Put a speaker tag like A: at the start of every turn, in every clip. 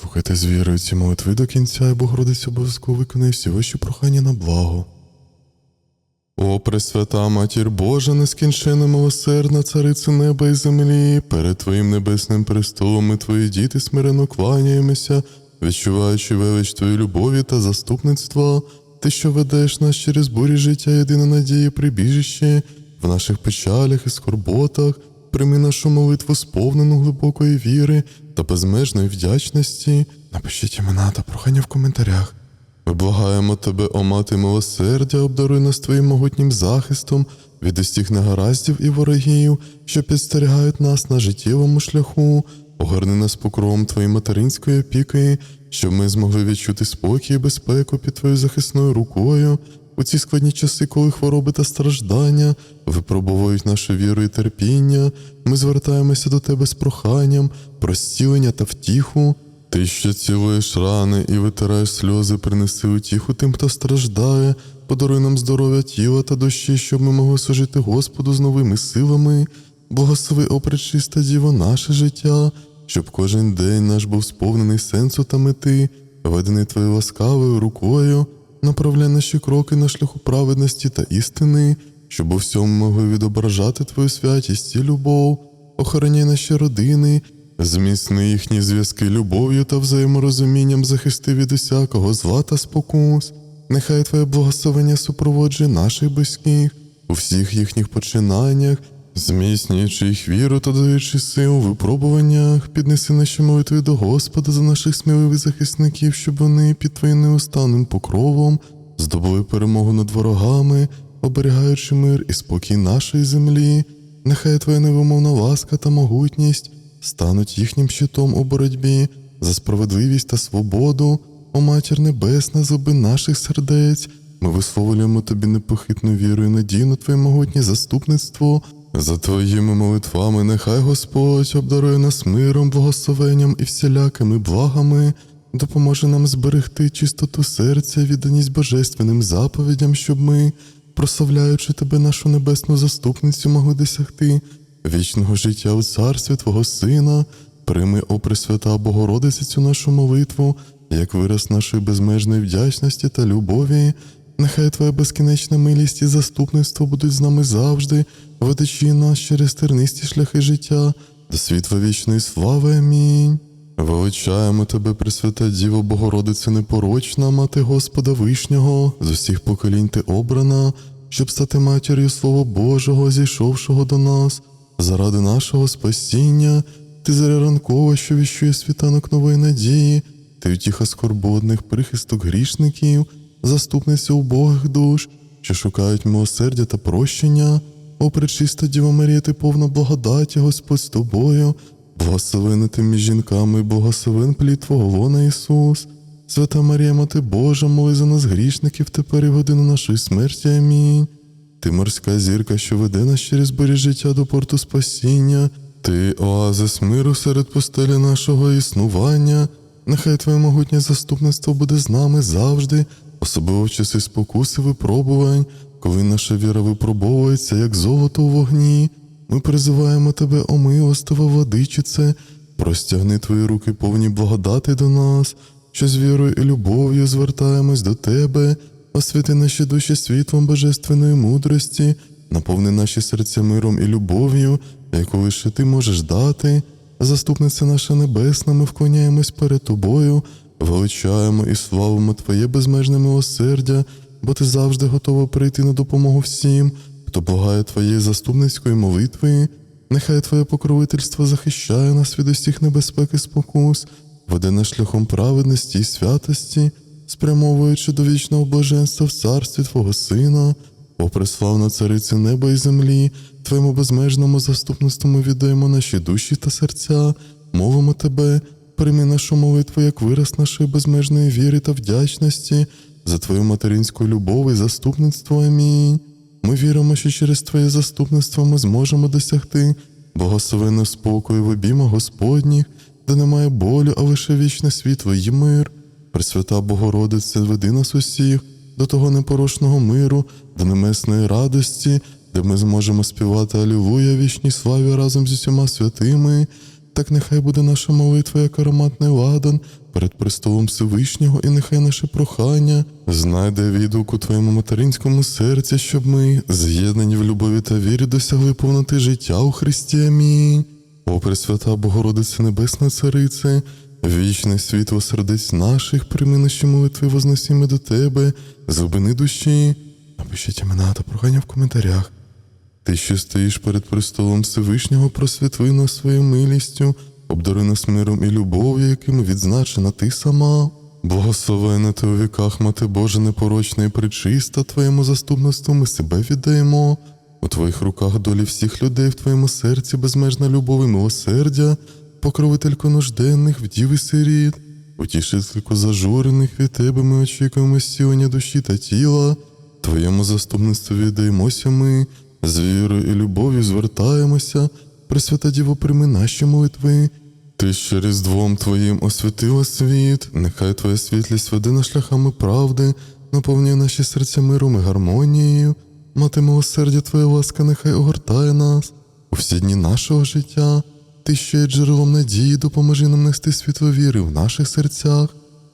A: Слухайте з вірою ці молитви до кінця, і Богородиця обов'язково виконає всі ваші прохання на благо. О, Пресвята Матір Божа, нескінчена милосердна царице неба і землі, перед Твоїм небесним престолом ми Твої діти смиренно кланяємося, відчуваючи велич Твоєї любові та заступництва, Ти, що ведеш нас через бурі життя, єдина надія, прибіжище, в наших печалях і скорботах, прийми нашу молитву сповнену глибокої віри та безмежної вдячності. Напишіть імена та прохання в коментарях. Ми благаємо тебе, о мати милосердя, обдаруй нас твоїм могутнім захистом від усіх негараздів і ворогів, що підстерігають нас на життєвому шляху, огорни нас покровом твоєї материнської опіки, щоб ми змогли відчути спокій і безпеку під твоєю захисною рукою. У ці складні часи, коли хвороби та страждання випробовують нашу віру і терпіння, ми звертаємося до тебе з проханням про зцілення та втіху. Ти, що цілуєш рани і витираєш сльози, принеси утіху тим, хто страждає, подаруй нам здоров'я тіла та душі, щоб ми могли служити Господу з новими силами. Благослови, о Діво, наше життя, щоб кожен день наш був сповнений сенсу та мети, ведений твоєю ласкавою рукою, направляй наші кроки на шляху праведності та істини, щоб у всьому могли відображати Твою святість і любов, охороняй наші родини. Зміцни їхні зв'язки любов'ю та взаєморозумінням захисти від усякого зла та спокус. Нехай Твоє благословення супроводжує наших близьких у всіх їхніх починаннях, зміцнюючи їх віру та даючи сил у випробуваннях, піднеси наші молитви до Господа за наших сміливих захисників, щоб вони під Твоїм неустанним покровом здобули перемогу над ворогами, оберігаючи мир і спокій нашої землі. Нехай Твоя невимовна ласка та могутність стануть їхнім щитом у боротьбі за справедливість та свободу, о Матір Небесна, зуби наших сердець. Ми висловлюємо тобі непохитну віру і надію на Твоє могутнє заступництво. За Твоїми молитвами, нехай Господь обдарує нас миром, благословенням і всілякими благами, допоможе нам зберегти чистоту серця, відданість божественним заповідям, щоб ми, прославляючи Тебе, нашу небесну заступницю, могли досягти вічного життя у царстві Твого Сина. Прийми, о Пресвята Богородице, цю нашу молитву, як вираз нашої безмежної вдячності та любові. Нехай Твоя безкінечна милість і заступництво будуть з нами завжди, ведучи нас через тернисті шляхи життя до світла вічної слави. Амінь. Величаємо Тебе, Пресвята Діво Богородице непорочна, Мати Господа Вишнього, з усіх поколінь Ти обрана, щоб стати матір'ю Слова Божого, зійшовшого до нас, заради нашого спасіння, Ти заря ранкова, що віщує світанок нової надії, Ти утіха скорботних, прихисток грішників, заступниця убогих душ, що шукають милосердя та прощення. О, пречиста Діва Марія, ти повна благодаті, Господь з тобою, благословена ти між жінками, благословен плід Твого лона Ісус. Свята Марія, Мати Божа, моли за нас грішників тепер і годину нашої смерті. Амінь. Ти морська зірка, що веде нас через борі життя до порту спасіння, ти оазис миру серед пустелі нашого існування. Нехай Твоє могутнє заступництво буде з нами завжди, особливо в часи спокуси випробувань, коли наша віра випробовується, як золото у вогні. Ми призиваємо тебе, о милостива владичице, простягни твої руки повні благодати до нас, що з вірою і любов'ю звертаємось до тебе, освіти наші душі світлом божественної мудрості, наповни наші серця миром і любов'ю, яку лише ти можеш дати. Заступниця наша небесна, ми вклоняємось перед тобою, величаємо і славимо Твоє безмежне милосердя, бо ти завжди готова прийти на допомогу всім, хто благає Твоєї заступницької молитви. Нехай Твоє покровительство захищає нас від усіх небезпек і спокус, веде нас шляхом праведності і святості, спрямовуючи до вічного блаженства в царстві Твого Сина. О, преславна царице неба і землі, Твоєму безмежному заступництву ми віддаємо наші душі та серця, мовимо Тебе, прийми нашу молитву як вираз нашої безмежної віри та вдячності за Твою материнську любов і заступництво. Амінь. Ми віримо, що через Твоє заступництво ми зможемо досягти благословенного спокою в обіймах Господніх, де немає болю, а лише вічне світло і мир. Пресвята Богородице, веди нас усіх до того непорочного миру, до немесної радості, де ми зможемо співати Алілуя вічній славі разом з усіма святими. Так нехай буде наша молитва, як ароматний ладан перед престолом Всевишнього, і нехай наше прохання знайде відгук у твоєму материнському серці, щоб ми, з'єднані в любові та вірі, досягли повноти життя у Христі. Амінь. О, Пресвята Богородице Небесна Царице, вічне світло сердець наших, прийми наші молитви, возносімо до Тебе, зупини душі. Напишіть імена та прохання в коментарях. Ти, що стоїш перед престолом Всевишнього, просвітли нас своєю милістю, обдари нас миром і любов'ю, якими відзначена ти сама. Благословена ти у віках, Мати Божа, непорочна і причиста, Твоєму заступництву ми себе віддаємо. У Твоїх руках долі всіх людей, в Твоєму серці безмежна любов і милосердя, покровителько нужденних, вдів і сиріт, утішителько зажурених від Тебе ми очікуємо зцілення душі та тіла. Твоєму заступництву віддаємося ми, з вірою і любов'ю звертаємося, Пресвята Діво, прийми наші молитви. Ти ще різдвом Твоїм освятила світ, нехай Твоя світлість веде на шляхами правди, наповнює наші серця миром і гармонією. Мати милосердя Твоя ласка, нехай огортає нас у всі дні нашого життя. Ти що є джерелом надії, допоможи нам нести світло віри в наших серцях,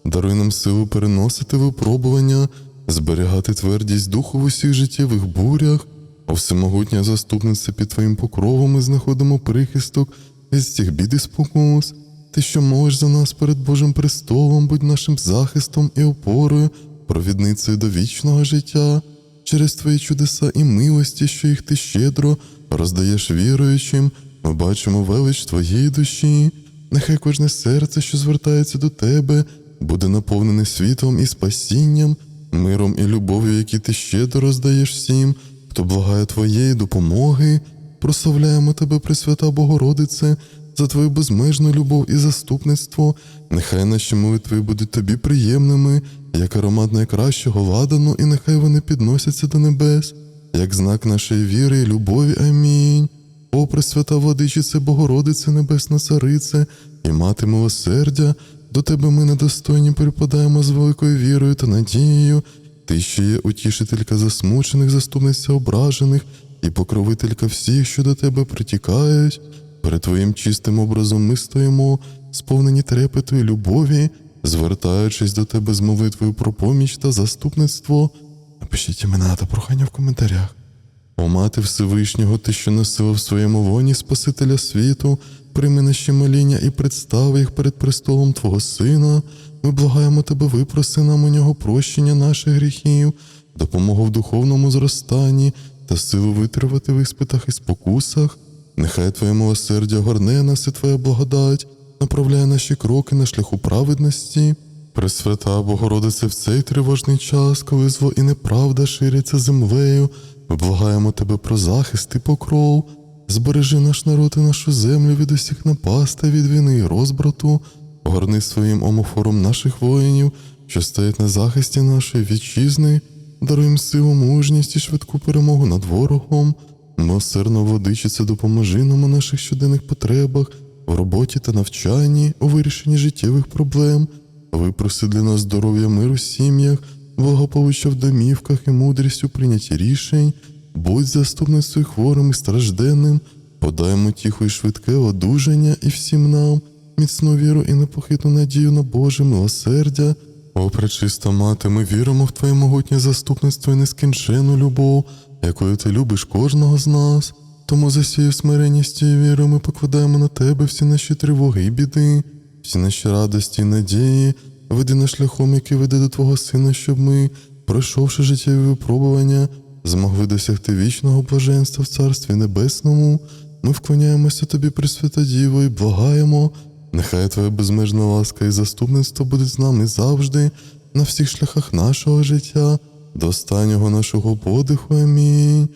A: даруй нам силу переносити випробування, зберігати твердість духу в усіх життєвих бурях. О всемогутня заступниця під Твоїм покровом ми знаходимо прихисток від всіх бід і спокус. Ти, що молиш за нас перед Божим престолом, будь нашим захистом і опорою, провідницею до вічного життя, через Твої чудеса і милості, що їх ти щедро роздаєш віруючим, ми бачимо велич Твоєї душі. Нехай кожне серце, що звертається до Тебе, буде наповнене світлом і спасінням, миром і любов'ю, які ти щедро роздаєш всім, хто благає Твоєї допомоги. Прославляємо Тебе, Пресвята Богородице, за Твою безмежну любов і заступництво. Нехай наші молитви будуть тобі приємними, як аромат найкращого ладану, і нехай вони підносяться до небес, як знак нашої віри і любові. Амінь. О, Пресвята Владичице, Богородице, Небесна Царице і мати милосердя, до Тебе ми недостойні припадаємо з великою вірою та надією. Ти ще є утішителька засмучених, заступниця ображених і покровителька всіх, що до тебе притікають. Перед Твоїм чистим образом ми стоїмо, сповнені трепету і любові, звертаючись до Тебе з молитвою про поміч та заступництво. Напишіть імена та прохання в коментарях. О мати Всевишнього, ти, що носила в своєму воні Спасителя світу, прийми наші моління і представи їх перед престолом Твого Сина. Ми благаємо Тебе, випроси нам у нього прощення наших гріхів, допомогу в духовному зростанні та силу витривати в іспитах і спокусах. Нехай Твоє милосердя горне нас і Твоя благодать, направляє наші кроки на шляху праведності. Пресвята Богородице, в цей тривожний час, коли зло і неправда ширяться землею, ми благаємо Тебе про захист і покров. Збережи наш народ і нашу землю від усіх напастей, від війни і розбрату, огорни своїм омофором наших воїнів, що стоять на захисті нашої вітчизни, даруй їм силу, мужність і швидку перемогу над ворогом. Милосердно водичице, допоможи нам у наших щоденних потребах, в роботі та навчанні, у вирішенні життєвих проблем. Випроси для нас здоров'я миру в сім'ях, благополуччя в домівках і мудрість у прийнятті рішень, будь заступницею хворим і стражденним, подаємо тихо і швидке одужання і всім нам, міцну віру і непохитну надію на Боже милосердя. О, пречиста мати, ми віримо в Твоє могутнє заступництво і нескінчену любов, якою ти любиш кожного з нас. Тому за сією смиренністю і вірою ми покладаємо на тебе всі наші тривоги і біди, всі наші радості і надії, веди нас шляхом, який веде до Твого Сина, щоб ми, пройшовши життєві випробування, змогли досягти вічного блаженства в Царстві Небесному. Ми вклоняємося Тобі, Пресвята Діво, і благаємо. Нехай Твоя безмежна ласка і заступництво будуть з нами завжди, на всіх шляхах нашого життя, до останнього нашого подиху. Амінь.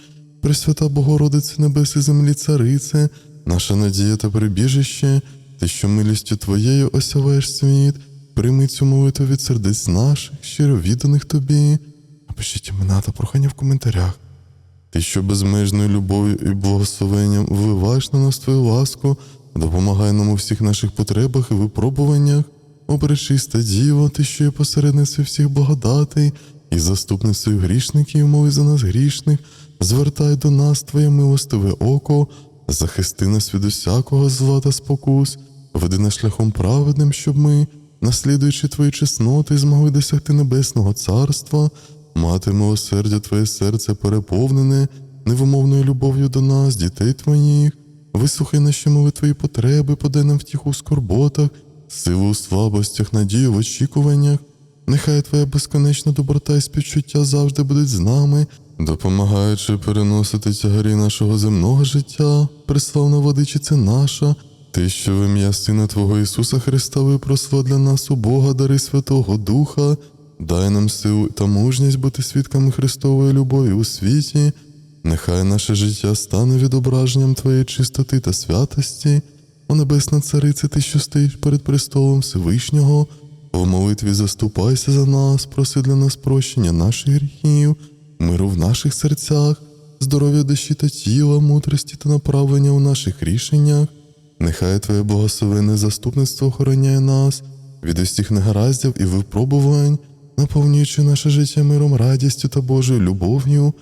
A: Пресвята Богородице Небес і землі, Царице, наша надія та прибіжище, ти, що милістю Твоєю осяваєш світ, прийми цю молитву від сердець наших, щиро відданих Тобі. Напишіть імена та прохання в коментарях. Ти, що безмежною любов'ю і благословенням вливаєш на нас твою ласку, допомагай нам у всіх наших потребах і випробуваннях. О, пречиста Діво, ти, що є посередницею всіх благодатей і заступницею грішників, мови за нас грішних, звертай до нас Твоє милостиве око, захисти нас від усякого зла та спокус, веди нас шляхом праведним, щоб ми, наслідуючи твої чесноти, змогли досягти небесного царства, мати милосердя Твоє серце переповнене невимовною любов'ю до нас, дітей твоїх. Вислухай наші молитви і потреби, подай нам втіху у скорботах, силу у слабостях, надію в очікуваннях. Нехай Твоя безконечна доброта і співчуття завжди будуть з нами, допомагаючи переносити тягарі нашого земного життя, приславна водичиця наша, ти, що в ім'я Сина Твого Ісуса Христа випросила для нас у Бога дари Святого Духа, дай нам силу та мужність бути свідками Христової любові у світі. Нехай наше життя стане відображенням Твоєї чистоти та святості, о Небесна Царице, Ти, що стоїш перед престолом Всевишнього, в молитві заступайся за нас, проси для нас прощення наших гріхів, миру в наших серцях, здоров'я душі та тіла, мудрості та направлення у наших рішеннях. Нехай Твоє благословенне заступництво охороняє нас від усіх негараздів і випробувань, наповнюючи наше життя миром, радістю та Божою любов'ю.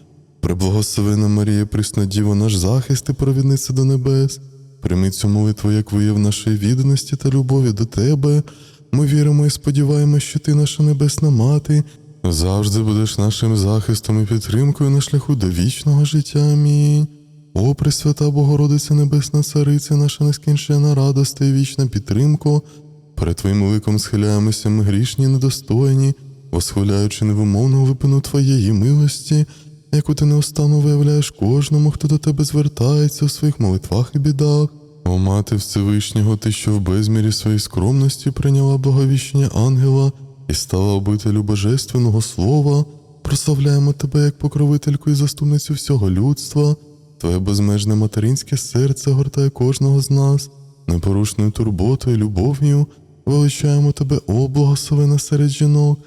A: Преблагословена Марія, Преснодіво, наш захист і провідниця до небес. Прийми цю молитву як вияв нашої відданості та любові до Тебе. Ми віримо і сподіваємося, що Ти, наша небесна мати, завжди будеш нашим захистом і підтримкою на шляху до вічного життя. Амінь. О, Пресвята Богородиця Небесна Цариця, наша нескінчена радость і вічна підтримка. Перед Твоїм ликом схиляємося ми грішні, недостойні, восхваляючи невимовну випину Твоєї милості, яку ти неустанно виявляєш кожному, хто до тебе звертається у своїх молитвах і бідах. О мати Всевишнього, ти, що в безмірі своєї скромності прийняла благовіщення ангела і стала обителю божественного слова, прославляємо тебе як покровительку і заступницю всього людства. Твоє безмежне материнське серце гортає кожного з нас, непорушною турботою, любов'ю, величаємо тебе, о благословена серед жінок,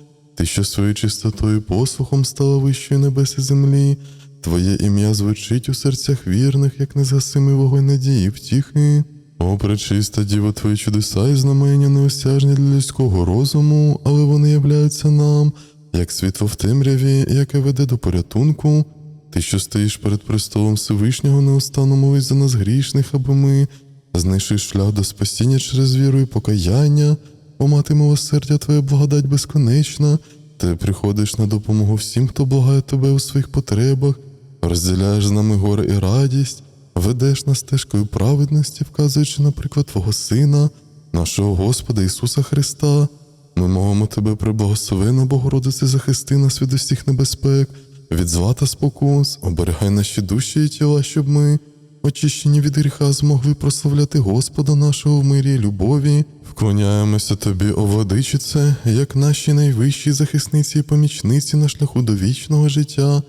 A: ти, що своєю чистотою послухом стала вищою небес землі, Твоє ім'я звучить у серцях вірних, як незгасимий вогонь надії втіхи. О, пречиста діва, твої чудеса і знамення неосяжні для людського розуму, але вони являються нам, як світло в темряві, яке веде до порятунку. Ти, що стоїш перед престолом Всевишнього, неустанно молись за нас грішних, аби ми, знайшли шлях до спасіння через віру і покаяння, о мати милосердя Твоя благодать безконечна, ти приходиш на допомогу всім, хто благає тебе у своїх потребах, розділяєш з нами горе і радість, ведеш нас стежкою праведності, вказуючи, наприклад, Твого Сина, нашого Господа Ісуса Христа. Ми мовимо тебе, преблагословена Богородице, захисти нас від усіх небезпек, від зла та спокус, оберігай наші душі і тіла, щоб ми, очищені від гріха, змогли прославляти Господа нашого в мирі і любові. Вклоняємося тобі, о владичице, як наші найвищі захисниці і помічниці на шляху до вічного життя.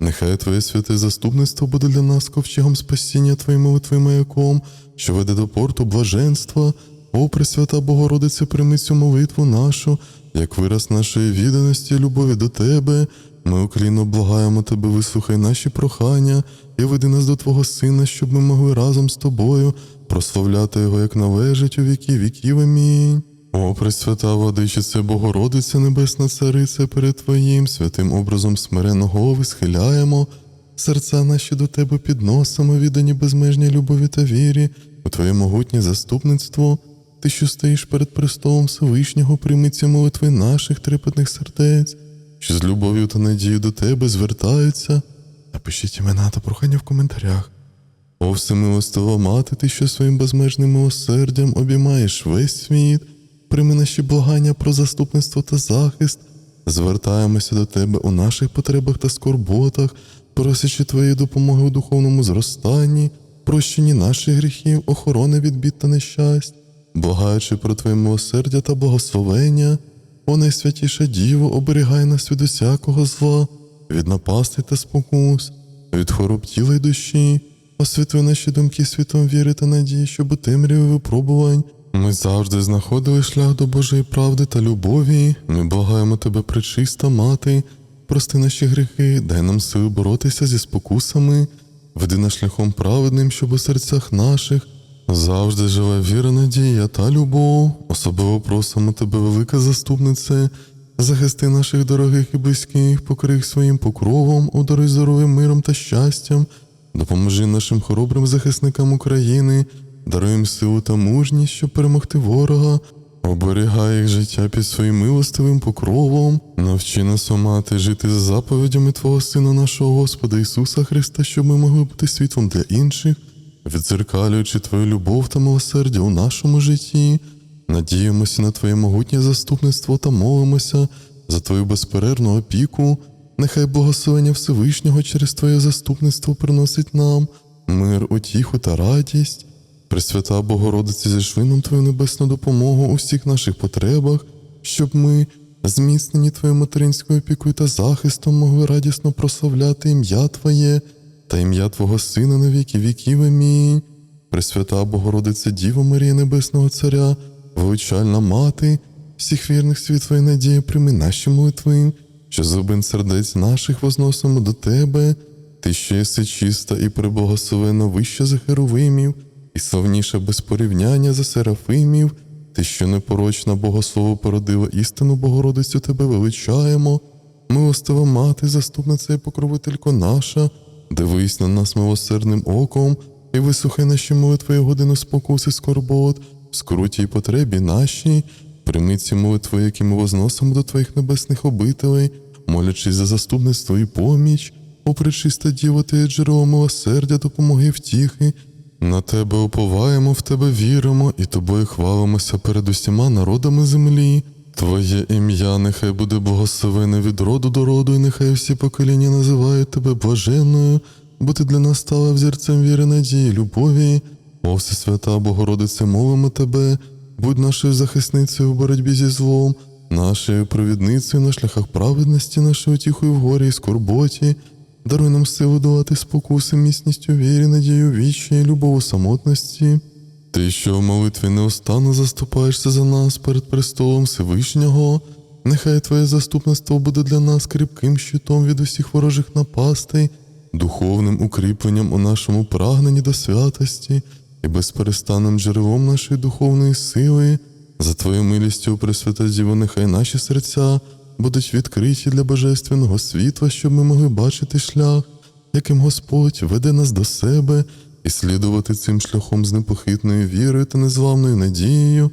A: Нехай Твоє святе заступництво буде для нас ковчегом спасіння Твоїм молитви маяком, що веде до порту блаженства. О, Пресвята Богородице, прийми цю молитву нашу, як вираз нашої відданості любові до Тебе. Ми уклінно благаємо Тебе, вислухай наші прохання і веди нас до Твого Сина, щоб ми могли разом з Тобою прославляти Його, як належить у віки віків. Амінь. О, Пресвята Владичице, Богородице, Небесна Царице, перед Твоїм святим образом смиреного висхиляємо, серця наші до Тебе підносимо, віддані безмежній любові та вірі, у Твоє могутнє заступництво. Ти, що стоїш перед престолом Всевишнього, прийми ці молитви наших трепетних сердець, що з любов'ю та надією до Тебе звертаються. Напишіть імена та прохання в коментарях. О, всемилостива мати, ти, що своїм безмежним милосердям обіймаєш весь світ, прийми наші благання про заступництво та захист, звертаємося до Тебе у наших потребах та скорботах, просячи Твоєї допомоги у духовному зростанні, прощенні наших гріхів, охорони від бід та нещасть, благаючи про Твоє милосердя та благословення, о найсвятіша Діво, оберігай нас від усякого зла, від напасти та спокус, від хвороб тіла й душі. Освітли наші думки світом віри та надії, щоб у темряві випробувань ми завжди знаходили шлях до Божої правди та любові. Ми благаємо тебе, пречиста мати, прости наші гріхи, дай нам сили боротися зі спокусами, веди нас шляхом праведним, щоб у серцях наших завжди жила віра, надія та любов. Особливо просимо тебе, велика заступнице, захисти наших дорогих і близьких, покрий своїм покровом, удари здоров'ям миром та щастям. допоможи нашим хоробрим захисникам України, даруй їм силу та мужність, щоб перемогти ворога, оберігай їх життя під своїм милостивим покровом, навчи нас мати жити за заповідями Твого Сина, нашого Господа Ісуса Христа, щоб ми могли бути світлом для інших, відзеркалюючи Твою любов та милосердя у нашому житті. Надіємося на Твоє могутнє заступництво та молимося за Твою безперервну опіку. Нехай благословення Всевишнього через Твоє заступництво приносить нам мир, утіху та радість. Пресвята Богородиці, зійшли нам Твою небесну допомогу у всіх наших потребах, щоб ми, зміцнені Твоєю материнською опікою та захистом, могли радісно прославляти ім'я Твоє та ім'я Твого Сина на віки віків. Амінь. Пресвята Богородиця Діва Марія Небесного Царя, величальна мати, всіх вірних світлої надії, прийми наші молитви, що зубин сердець наших возносимо до Тебе, Ти що єси чиста і приблагословена вища за херовимів, і славніша без порівняння за серафимів, Ти, що непорочна Богослово породила істину Богородицю, Тебе величаємо, милостива мати, заступниця і покровителько наша, дивись на нас милосердним оком і вислухай наші молитви годину спокуси скорбот, в скруті й потребі нашій, прийми ці молитви, які ми возносимо до Твоїх небесних обителей, молячись за заступництво і поміч, о пречиста Діво, Ти джерело милосердя, допомоги втіхи. На тебе уповаємо, в тебе віримо і тобою хвалимося перед усіма народами землі. Твоє ім'я нехай буде благословене від роду до роду, і нехай всі покоління називають тебе блаженною, бо ти для нас стала взірцем віри, надії, любові. О, Всесвята Богородице, молимо тебе, будь нашою захисницею в боротьбі зі злом, нашою провідницею на шляхах праведності, нашою тіхою в горі і скорботі. Даруй нам силу долати спокуси, міцністю вірі, надію вічі, любов у самотності. Ти, що в молитві неустанно заступаєшся за нас перед престолом Всевишнього, нехай Твоє заступництво буде для нас кріпким щитом від усіх ворожих напастей, духовним укріпленням у нашому прагненні до святості і безперестанним джерелом нашої духовної сили. За Твою милістю, Пресвята Діво, нехай наші серця будуть відкриті для божественного світла, щоб ми могли бачити шлях, яким Господь веде нас до себе і слідувати цим шляхом з непохитною вірою та незламною надією.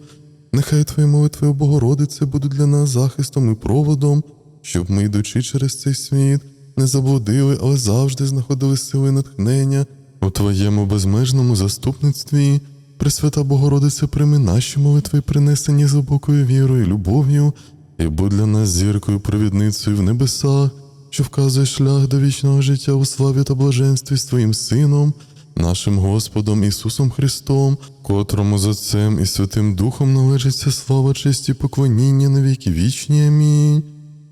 A: Нехай Твої молитви, Богородице, будуть для нас захистом і проводом, щоб ми, йдучи через цей світ, не заблудили, але завжди знаходили сили натхнення у Твоєму безмежному заступництві. Пресвята Богородиця, прийми наші молитви, принесені з глибокою вірою і любов'ю, і будь для нас зіркою провідницею в небесах, що вказує шлях до вічного життя у славі та блаженстві з Твоїм Сином, нашим Господом Ісусом Христом, котрому з Отцем і Святим Духом належиться слава, честь і поклоніння на віки вічні. Амінь.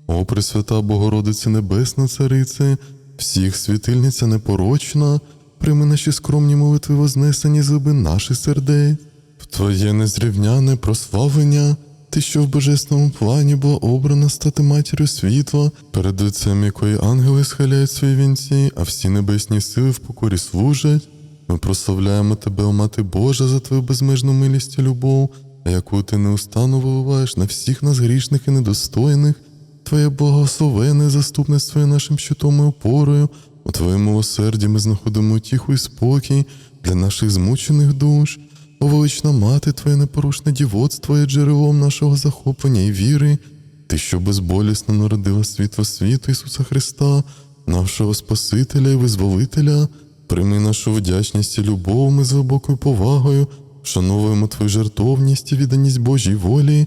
A: О, Пресвята Богородице Небесна Царице, всіх світильниця непорочна, прийми наші скромні молитви вознесені з глибин наших сердець, в Твоє незрівняне прославлення, Ти, що в божественному плані була обрана стати матір'ю світла, перед лицем якої ангели схиляють свої вінці, а всі небесні сили в покорі служать. Ми прославляємо Тебе, о Мати Божа, за Твою безмежну милість і любов, яку Ти неустанно виливаєш на всіх нас грішних і недостойних. Твоє благословене заступництво є нашим щитом і опорою. У Твоєму милосерді ми знаходимо утіху і спокій для наших змучених душ. О, велична мати, Твоє непорушне дівоцтво є джерелом нашого захоплення і віри. Ти, що безболісно народила світло світу Ісуса Христа, нашого Спасителя і Визволителя, прийми нашу вдячність і любов ми з глибокою повагою, вшановуємо Твою жертовність і відданість Божій волі.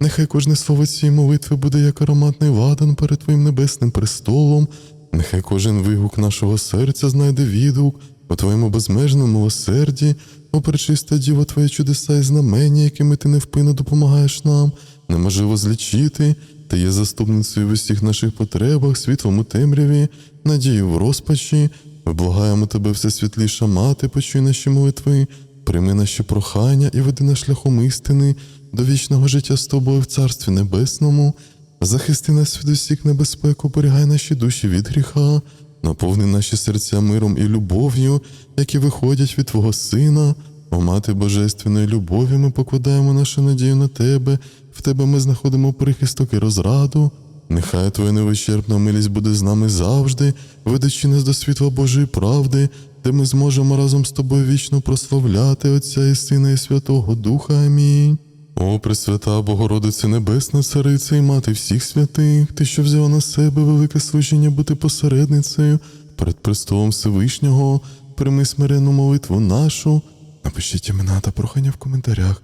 A: Нехай кожне слово цієї молитви буде як ароматний ладан перед Твоїм небесним престолом, нехай кожен вигук нашого серця знайде відгук у Твоєму безмежному милосерді, о пречиста Діво, Твої чудеса і знамення, якими Ти невпинно допомагаєш нам, неможливо злічити, Ти є заступницею в усіх наших потребах, світлом у темряві, надію в розпачі. Ми благаємо Тебе, всесвітліша мати, почуй наші молитви, прийми наші прохання і веди нас шляхом істини до вічного життя з тобою в Царстві Небесному. Захисти нас від усіх небезпек, оберігай наші душі від гріха, наповни наші серця миром і любов'ю, які виходять від Твого Сина. О мати Божественної любові, ми покладаємо нашу надію на Тебе, в Тебе ми знаходимо прихисток і розраду. Нехай Твоя невичерпна милість буде з нами завжди, ведучи нас до світла Божої правди де ми зможемо разом з тобою вічно прославляти Отця і Сина і Святого Духа. Амінь. О, Пресвята Богородице Небесна, Цариця і Мати всіх святих, ти, що взяла на себе велике служіння бути посередницею перед престолом Всевишнього, прийми смиренну молитву нашу. Напишіть імена та прохання в коментарях.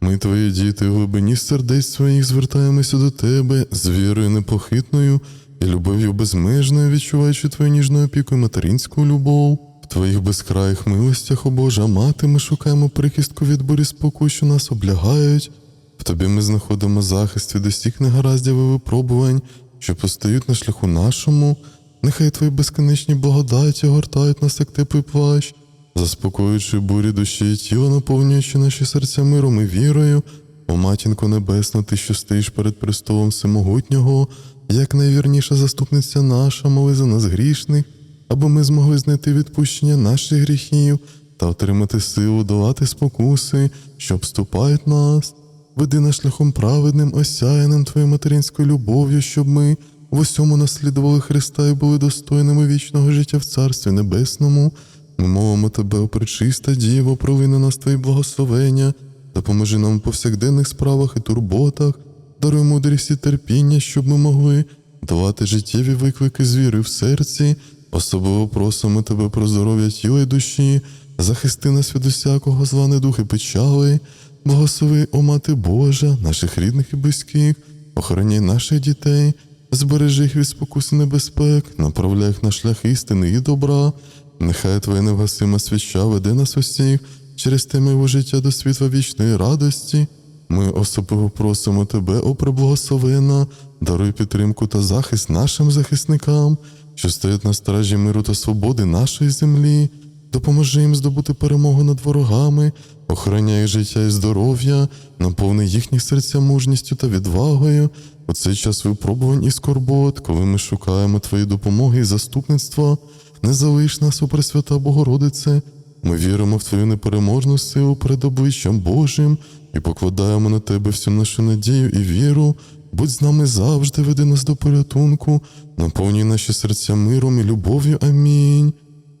A: Ми, твої діти, в глибині сердець своїх звертаємося до тебе з вірою непохитною і любов'ю безмежною, відчуваючи твою ніжну опіку і материнську любов. В твоїх безкраїх милостях, о Божа мати, ми шукаємо прихистку від бурі спокою, що нас облягають. В тобі ми знаходимо захист від усіх негараздів і випробувань, що постають на шляху нашому. Нехай твої безконечні благодаті гортають нас, як теплий плащ, заспокоюючи бурі душі і тіла, наповнюючи наші серця миром і вірою. О матінко небесна, ти, що стоїш перед престолом всемогутнього, як найвірніша заступниця наша, моли за нас грішних, аби ми змогли знайти відпущення наших гріхів та отримати силу долати спокуси, що обступають нас. Веди нас шляхом праведним, осяяним Твоєю материнською любов'ю, щоб ми в усьому наслідували Христа і були достойними вічного життя в Царстві Небесному. Ми мовимо Тебе, о пречиста Діво, провини нас Твої благословення, допоможи нам у повсякденних справах і турботах, даруй мудрість і терпіння, щоб ми могли давати життєві виклики з віри в серці, особливо просимо Тебе про здоров'я тіла і душі, захисти нас від усякого зла, недух і печали, благослови, о Мати Божа, наших рідних і близьких, охороняй наших дітей, збережи їх від спокус і небезпек, направляй їх на шлях істини і добра. Нехай Твоя невгасима свіча веде нас усіх через темиве життя до світла вічної радості. Ми особливо просимо Тебе, о преблагословена, даруй підтримку та захист нашим захисникам, що стоять на стражі миру та свободи нашої землі. Допоможи їм здобути перемогу над ворогами, охороняй життя і здоров'я, наповни їхні серця мужністю та відвагою. У цей час випробувань і скорбот, коли ми шукаємо Твої допомоги і заступництва, не залиш нас, о Пресвята Богородице. Ми віримо в Твою непереможну силу перед обличчям Божим і покладаємо на Тебе всю нашу надію і віру. Будь з нами завжди, веди нас до порятунку, наповнюй наші серця миром і любов'ю. Амінь.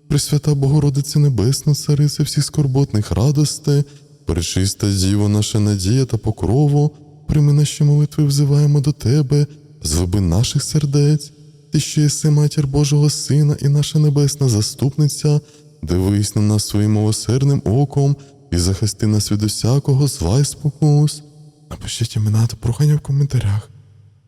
A: Пресвята Богородице Небесна, Царице всіх скорботних радосте, Пречиста Діво, наша надія та покрово, прийми наші молитви, взиваємо до Тебе, з глибин наших сердець, Ти що єси матір Божого Сина і наша небесна заступниця, дивись на нас своїм милосердним оком і захисти нас від усякого зла й спокус. Напишіть імена та прохання в коментарях.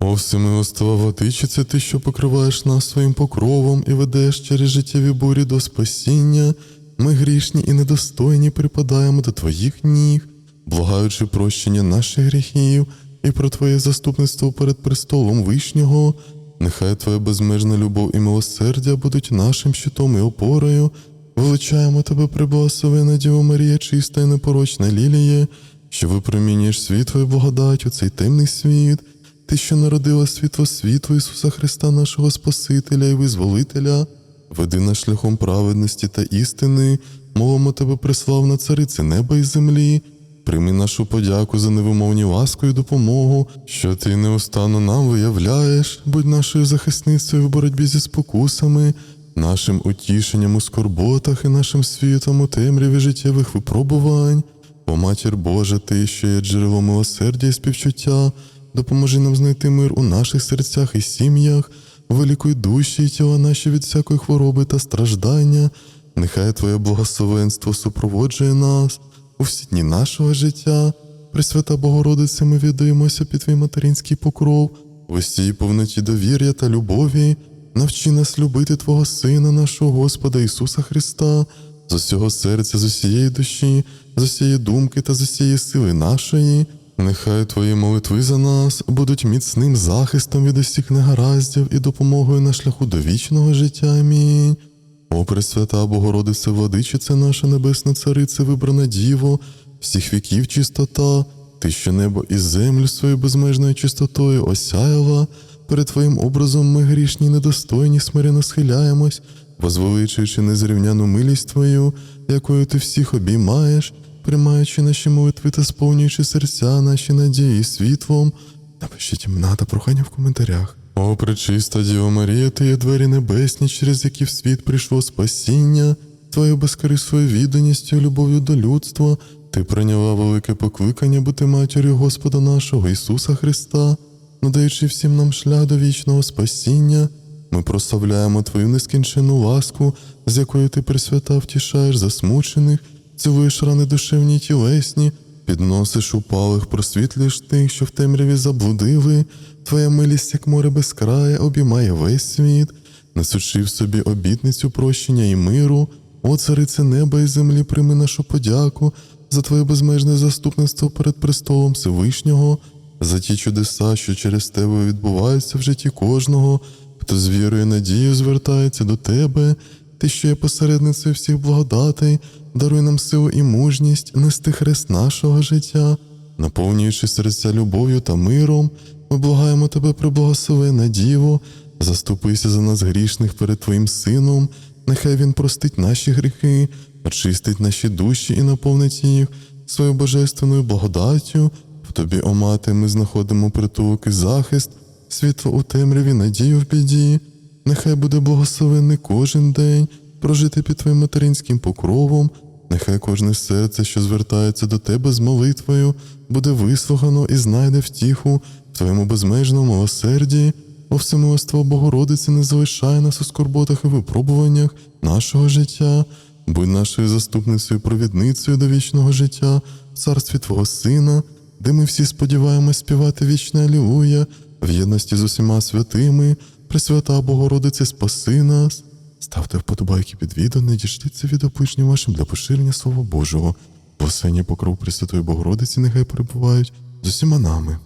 A: О, всемилостива владичице, ти, що покриваєш нас своїм покровом і ведеш через життєві бурі до спасіння, ми грішні і недостойні припадаємо до Твоїх ніг, благаючи прощення наших гріхів і про Твоє заступництво перед престолом Вишнього. Нехай Твоя безмежна любов і милосердя будуть нашим щитом і опорою. Величаємо Тебе, приблагословена Діво Марія, чиста і непорочна ліліє, що випромінюєш світло і благодать у цей темний світ. Ти, що народила світло світу Ісуса Христа, нашого Спасителя і Визволителя, веди нас шляхом праведності та істини, молимо тебе, преславна царице неба і землі, прийми нашу подяку за невимовні ласку і допомогу, що ти неустанно нам виявляєш, будь нашою захисницею в боротьбі зі спокусами, нашим утішенням у скорботах і нашим світом у темряві життєвих випробувань. О матір Божа, ти, що є джерело милосердя і співчуття, допоможи нам знайти мир у наших серцях і сім'ях, вилікуй душі і тіла наші від всякої хвороби та страждання. Нехай Твоє благословенство супроводжує нас у всі дні нашого життя. Пресвята Богородице, ми віддаємося під твій материнський покров, в усій повноті довір'я та любові. Навчи нас любити Твого Сина, нашого Господа Ісуса Христа, з усього серця, з усієї душі, з усієї думки та з усієї сили нашої. Нехай Твої молитви за нас будуть міцним захистом від усіх негараздів і допомогою на шляху до вічного життя. Амінь. О, Пресвята Богородице, владичице наша Небесна Царице, вибрана Діво, всіх віків чистота, ти, що небо і землю своєю безмежною чистотою осяяла, перед Твоїм образом ми грішні, недостойні, смирено схиляємось, возвеличуючи незрівняну милість Твою, якою ти всіх обіймаєш, приймаючи наші молитви та сповнюючи серця наші надії світлом. Напишіть імена та прохання в коментарях. О, пречиста Діва Марія, ти є двері небесні, через які в світ прийшло спасіння. твоєю безкорисливою відданістю і любов'ю до людства, ти прийняла велике покликання бути матір'ю Господа нашого Ісуса Христа, надаючи всім нам шлях до вічного спасіння. Ми прославляємо Твою нескінченну ласку, з якою ти присвята втішаєш засмучених, цілуєш рани душевні й тілесні, підносиш упалих, просвітлюєш тих, що в темряві заблудили. Твоя милість, як море безкрає, обіймає весь світ, несучи в собі обітницю прощення і миру. О, царице неба і землі, прийми нашу подяку за Твоє безмежне заступництво перед престолом Всевишнього, за ті чудеса, що через тебе відбуваються в житті кожного, хто з вірою і надією звертається до тебе, ти, що є посередницею всіх благодатей, даруй нам силу і мужність нести хрест нашого життя, наповнюючи серця любов'ю та миром, ми благаємо тебе, приблагословена Діво, заступися за нас грішних перед Твоїм Сином, нехай Він простить наші гріхи, очистить наші душі і наповнить їх своєю божественною благодаттю. В тобі, о мати, ми знаходимо притулок і захист, світло у темряві, надію в біді. Нехай буде благословений кожен день прожити під твоїм материнським покровом. Нехай кожне серце, що звертається до тебе з молитвою, буде вислухано і знайде втіху в твоєму безмежному милосерді. О всемилоство Богородиці не залишай нас у скорботах і випробуваннях нашого життя, будь нашою заступницею провідницею до вічного життя в царстві Твого Сина, де ми всі сподіваємось співати вічне Алілуя в єдності з усіма святими, Пресвята Богородице, спаси нас. Ставте вподобайки під відео, не дішліться від опишнім вашим для поширення Слова Божого. Благословення покров Пресвятої Богородиці нехай перебувають з усіма нами.